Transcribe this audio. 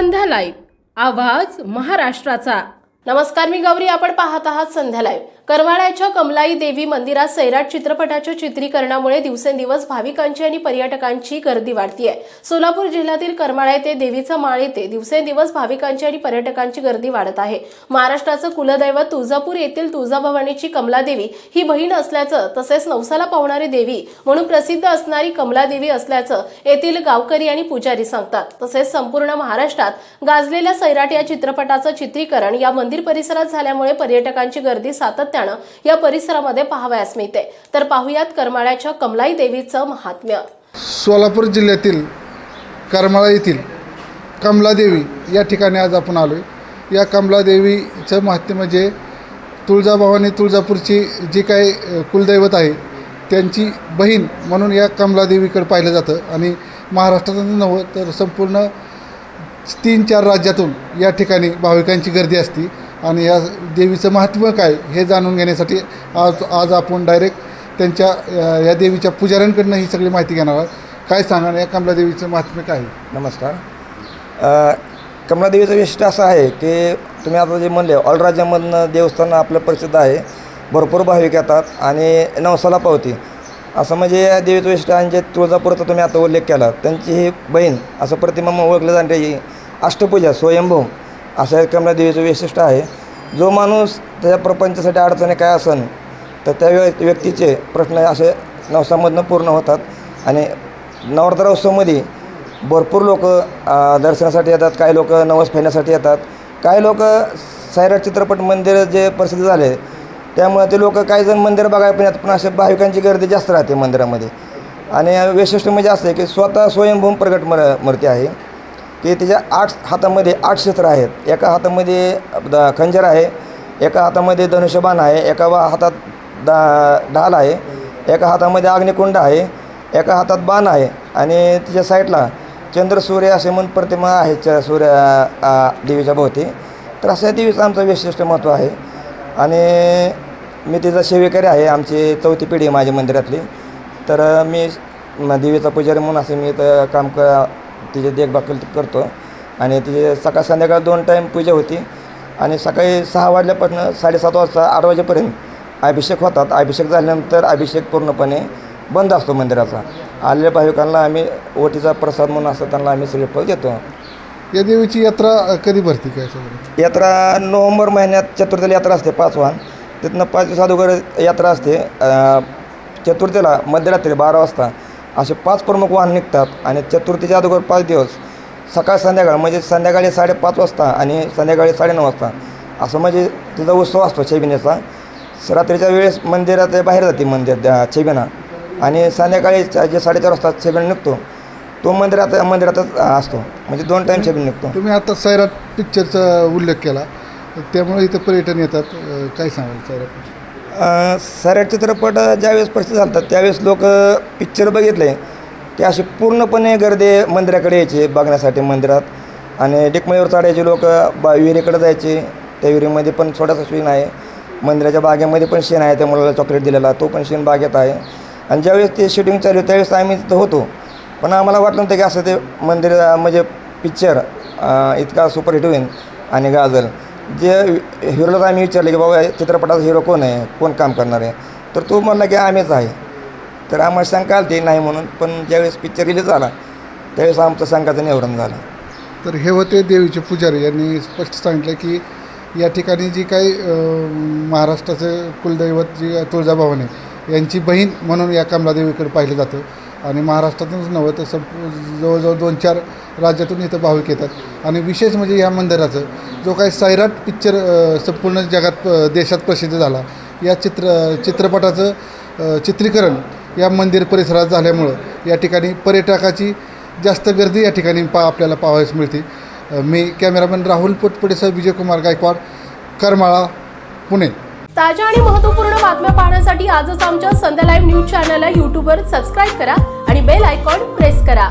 संध्या live. आवाज महाराष्ट्राचा. नमस्कार मी गौरी. आपण पाहत आहात संध्या लाईव्ह. करमाळ्याच्या कमलाई देवी मंदिरात सैराट चित्रपटाच्या चित्रीकरणामुळे दिवसेंदिवस भाविकांची आणि पर्यटकांची गर्दी वाढतीये. सोलापूर जिल्ह्यातील करमाळा येथे देवीचा माळ येथे दिवसेंदिवस भाविकांची आणि पर्यटकांची गर्दी वाढत आहे. महाराष्ट्राचं कुलदैवत तुळजापूर येथील तुळजाभवानीची कमलादेवी ही बहीण असल्याचं तसेच नवसाला पावणारी देवी म्हणून प्रसिद्ध असणारी कमलादेवी असल्याचं येथील गावकरी आणि पुजारी सांगतात. तसेच संपूर्ण महाराष्ट्रात गाजलेल्या सैराट या चित्रपटाचं चित्रीकरण या मंदिर परिसरात झाल्यामुळे पर्यटकांची गर्दी सातत्या या परिसरामध्ये पाहावयास मिळते. तर पाहुयात करमाळ्याच्या कमलाई देवीचं महात्म्य. सोलापूर जिल्ह्यातील करमाळा येथील कमलादेवी या ठिकाणी आज आपण आलो आहे या कमलादेवीचं महात्म्य म्हणजे तुळजाभवानी तुळजापूरची जी काही कुलदैवत आहे त्यांची बहीण म्हणून या कमलादेवीकडे पाहिलं जातं. आणि महाराष्ट्रातच नव्हं तर संपूर्ण तीन चार राज्यातून या ठिकाणी भाविकांची गर्दी असते. आणि या देवीचं महात्म्य काय हे जाणून घेण्यासाठी आज आज आपण डायरेक्ट त्यांच्या या देवीच्या पुजाऱ्यांकडनं ही सगळी माहिती घेणार आहोत. काय सांगा या कमलादेवीचं महात्म्य काय? आहे नमस्कार कमलादेवीचं वैशिष्ट्य असं आहे की तुम्ही आता जे म्हणले ऑलराज्यामधनं देवस्थान आपलं प्रसिद्ध आहे भरपूर भाविक येतात आणि नवसाला पावती. असं म्हणजे या देवीचं वैशिष्ट्य आणि जे तुळजापूरचा तुम्ही आता उल्लेख केला त्यांची ही बहीण असं प्रतिमा मग ओळखलं जाणारी अष्टपूजा स्वयंभू. असं कमला देवीचं वैशिष्ट्य आहे. जो माणूस त्याच्या प्रपंचासाठी अडचणी काय असन तर त्या व्य व्यक्तीचे प्रश्न असे नवसामधनं पूर्ण होतात. आणि नवरात्रोत्सवमध्ये भरपूर लोक दर्शनासाठी येतात काही लोक नवस फेण्यासाठी येतात. काही लोक सैराट चित्रपट मंदिर जे प्रसिद्ध झाले त्यामुळे ते लोक काही जण मंदिर बघायला पण येतात पण अशा भाविकांची गर्दी जास्त राहते मंदिरामध्ये. आणि वैशिष्ट्य म्हणजे असं आहे की स्वतः स्वयंभूम प्रगट मर मूर्ती आहे. की त्याच्या आठ हातामध्ये आठ क्षेत्र आहेत. एका हातामध्ये द खंजर आहे एका हातामध्ये धनुष्यबाण आहे एका वा हातात दा ढाल आहे एका हातामध्ये अग्निकुंड आहे एका हातात बाण आहे आणि तिच्या साईडला चंद्र सूर्य असे म्हणून प्रतिमा आहे च सूर्य देवीच्या भोवती. तर असं देवीचं आमचं विशिष्ट महत्त्व आहे. आणि मी तिचा सेवेकरी आहे आमची चौथी पिढी आहे माझ्या मंदिरातली. तर मी देवीचा पुजारी म्हणून असे मी इथं काम क तिचे देखभाल करतो आणि तिचे सकाळ संध्याकाळ दोन टाईम पूजा होती. आणि सकाळी सहा वाजल्यापासून साडेसात वाजता आठ वाजेपर्यंत अभिषेक होतात. अभिषेक झाल्यानंतर अभिषेक पूर्णपणे बंद असतो मंदिराचा. आलेल्या भाविकांना आम्ही ओटीचा प्रसाद म्हणून असं त्यांना आम्ही श्रीफळ देतो. या देवीची यात्रा कधी भरती काय यात्रा नोव्हेंबर महिन्यात चतुर्थीला यात्रा असते पाच वाहन तिथनं पाच दिवस अगोदर यात्रा असते. चतुर्थीला मध्यरात्री बारा वाजता. असे पाच प्रमुख वाहन निघतात आणि चतुर्थीच्या अगोदर पाच दिवस सकाळ संध्याकाळ म्हणजे संध्याकाळी साडेपाच वाजता आणि संध्याकाळी साडेनऊ वाजता. असं म्हणजे तिचा उत्सव असतो छेबिनेचा रात्रीच्या वेळेस मंदिरात बाहेर जाते मंदिर छेबिना आणि संध्याकाळी जे साडेचार वाजता छबिना निघतो तो मंदिरात मंदिरातच असतो. म्हणजे दोन टाईम छेबिन निघतो. तुम्ही आता सैराट पिक्चरचा उल्लेख केला. त्यामुळे इथं पर्यटन येतात. काय सांगाल सैराट सऱ्या चित्रपट ज्यावेळेस प्रसिद्ध झालतात त्यावेळेस लोक पिक्चर बघितले. ते असे पूर्णपणे गर्दी मंदिराकडे यायचे बघण्यासाठी मंदिरात. आणि डिकमळीवर चढायचे लोक बा विहिरीकडे जायचे. त्या विहिरीमध्ये पण छोटासा शेण आहे. मंदिराच्या बागेमध्ये पण शेण आहे. त्या मुलाला चॉकलेट दिलेला तो पण शेण बागेत आहे. आणि ज्यावेळेस ते शूटिंग चालू त्यावेळेस आम्ही तिथं होतो. पण आम्हाला वाटलं नव्हतं की असं ते मंदिर म्हणजे पिक्चर इतका सुपरहिट होईल. आणि गाजल. जे हिरोला आम्ही विचारलं की बाबा या चित्रपटाचा हिरो कोण आहे? कोण काम करणार आहे? तर तो म्हणला की आम्हीच आहे. तर आम्हाला शंका आली ते नाही म्हणून. पण ज्यावेळेस पिक्चर रिलीज झाला त्यावेळेस आमचं शंकाचं निवरण झालं. तर हे होते देवीचे पुजारी. यांनी स्पष्ट सांगितलं की या ठिकाणी जी काही महाराष्ट्राचे महाराष्ट्राचं कुलदैवत जी तुळजाभवानी यांची बहीण म्हणून या कमलादेवीकडे पाहिलं जातं. आणि महाराष्ट्रातूनच नव्हे तर संप जवळजवळ दोन चार राज्यातून इथं भाविक येतात. आणि विशेष म्हणजे या मंदिराचं जो काही सैराट पिक्चर संपूर्ण जगात देशात प्रसिद्ध झाला. या चित्र चित्रपटाचं चित्रीकरण या मंदिर परिसरात झाल्यामुळं या ठिकाणी पर्यटकाची जास्त गर्दी या ठिकाणी पा आपल्याला पाहावयास मिळते. मी कॅमेरामॅन राहुल पोटपडेसह विजयकुमार गायकवाड करमाळा पुणे. ताज्या आणि महत्त्वपूर्ण बातम्या पाहण्यासाठी आजच आमच्या संध्या लाईव्ह न्यूज चॅनलला यूट्यूबवर सबस्क्राईब करा आणि बेल आयकॉन प्रेस करा.